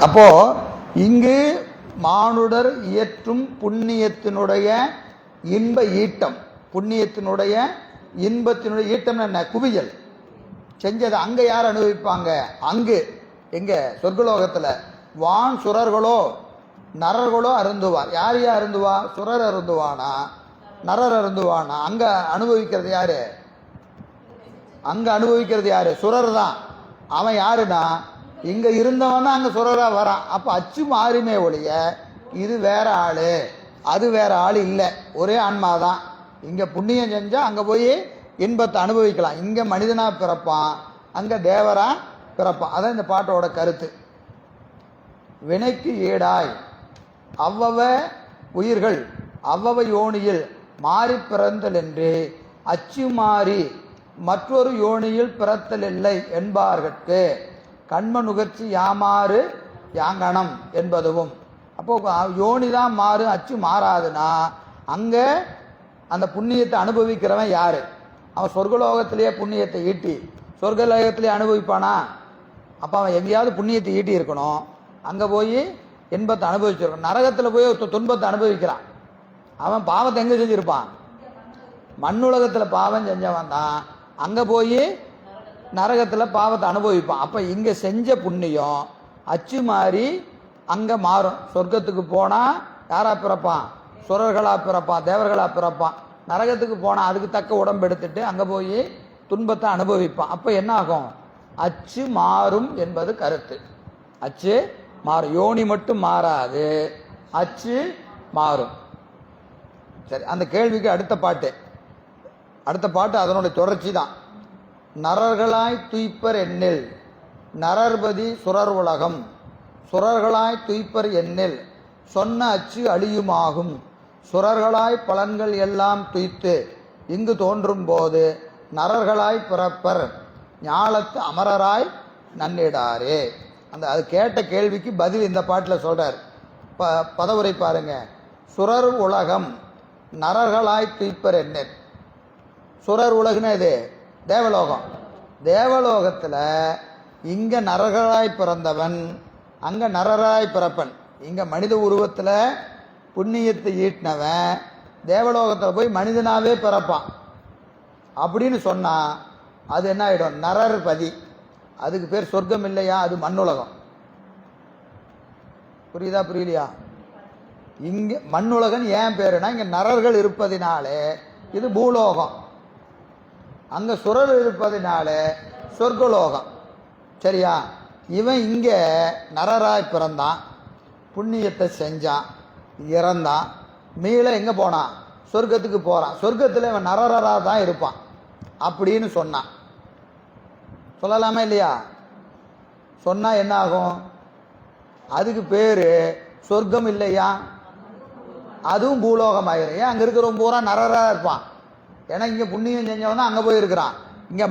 அப்போ இங்கு மானுடர் இயற்றும் புண்ணியத்தினுடைய இன்ப ஈட்டம். புண்ணியத்தினுடைய இன்பத்தினுடைய ஈட்டம் என்ன? குவியல். செஞ்சதை அங்கே யார் அனுபவிப்பாங்க? அங்கு. எங்கே? சொர்க்கலோகத்தில். வான் சுரர்களோ நரர்களோ அருந்துவார். யார் யார் அருந்துவா? சுரர் அருந்துவானா? நரர் அருந்துவானா? அங்கே அனுபவிக்கிறது யார்? அங்கே அனுபவிக்கிறது யார்? சுரர் தான். அவன் யாருன்னா இங்க இருந்தவன் அங்கே அங்க வரான். அப்ப அச்சு மாறுமே ஒழிய இது வேற ஆளு. அது வேற ஆள் இல்லை. ஒரே ஆன்மா தான் இங்க புண்ணியம் செஞ்சா அங்க போய் இன்பத்தை அனுபவிக்கலாம். இங்க மனிதனா பிறப்பான். அங்க தேவரா பிறப்பான். அதான் இந்த பாட்டோட கருத்து. வினைக்கு ஈடாய். அவ்வவ உயிர்கள் அவ்வவ யோனியில் மாறி பிறந்தல் என்று அச்சு மாறி மற்றொரு யோனியில் பிறத்தல் இல்லை என்பார்கட்கு. கண்ம நுகர்ச்சி யாமாறு யாங்கணம் என்பதுவும். அப்போ யோனி தான் மாறு அச்சு மாறாதுன்னா அங்க அந்த புண்ணியத்தை அனுபவிக்கிறவன் யாரு? அவன் சொர்க்கலோகத்திலேயே புண்ணியத்தை ஈட்டி சொர்க்கலோகத்திலேயே அனுபவிப்பானா? அப்போ அவன் எங்கேயாவது புண்ணியத்தை ஈட்டி இருக்கணும். அங்கே போய் இன்பத்தை அனுபவிச்சிருக்கணும். நரகத்தில் போய் துன்பத்தை அனுபவிக்கிறான். அவன் பாவத்தை எங்கே செஞ்சுருப்பான்? மண்ணுலகத்தில் பாவம் செஞ்சவன் தான் அங்கே போய் நரகத்தில் பாவத்தை அனுபவிப்பான் அப்போ இங்கே செஞ்ச புண்ணியம் அச்சு மாறி அங்கே மாறும். சொர்க்கத்துக்கு போனால் யாராக பிறப்பான்? சுரர்களாக பிறப்பான் தேவர்களாக பிறப்பான். நரகத்துக்கு போனால் அதுக்கு தக்க உடம்பு எடுத்துட்டு அங்கே போய் துன்பத்தை அனுபவிப்பான். அப்போ என்ன ஆகும்? அச்சு மாறும் என்பது கருத்து. அச்சு மாறும். யோனி மட்டும் மாறாது. அச்சு மாறும். சரி அந்த கேள்விக்கு அடுத்த பாட்டு. அடுத்த பாட்டு அதனுடைய தொடர்ச்சி தான். நரர்களாய் துய்ப்பர் எண்ணில் நரர்பதி சுரர் உலகம். சுரர்களாய் துய்ப்பர் எண்ணில் சொன்ன அச்சு அழியுமாகும். சுரர்களாய் பலன்கள் எல்லாம் துய்த்து இங்கு தோன்றும் போது நரர்களாய் பிறப்பர். ஞாலத்து அமரராய் நன்னிடாரே. அந்த அது கேட்ட கேள்விக்கு பதில் இந்த பாட்டில் சொல்கிறார் ப பதவுரை பாருங்க. சுரர் உலகம். நரர்களாய் துய்ப்பர் எண்ணில் சுரர் உலகுன்னு இது? தேவலோகம். தேவலோகத்தில் இங்கே நரகராய் பிறந்தவன் அங்கே நரராய் பிறப்பன். இங்கே மனித உருவத்தில் புண்ணியத்தை ஈட்டினவன் தேவலோகத்தில் போய் மனிதனாகவே பிறப்பான். அப்படின்னு சொன்னால் அது என்ன ஆகிடும் நரர் பதி. அதுக்கு பேர் சொர்க்கம் இல்லையா? அது மண்ணுலகம். புரியுதா புரியலையா? இங்கே மண்ணுலகன் ஏன் பேருனா இங்கே நரர்கள் இருப்பதினாலே இது பூலோகம். அங்கே சுரல் இருப்பதினால சொர்க்கலோகம். சரியா? இவன் இங்கே நரராய் பிறந்தான். புண்ணியத்தை செஞ்சான். இறந்தான். மீள எங்கே போனான்? சொர்க்கத்துக்கு போகிறான் சொர்க்கத்தில் இவன் நரரராக தான் இருப்பான். அப்படின்னு சொன்னான். சொல்லலாமா இல்லையா? சொன்னால் என்ன ஆகும்? அதுக்கு பேர் சொர்க்கம் இல்லையா? அதுவும் பூலோகம் ஆயிரும் ஏன் அங்கே இருக்கிறவன் பூரா நரராக இருப்பான். ஏன்னா இங்க புண்ணியம் செஞ்சவன் தான் அங்க போயிருக்கிறான். இங்க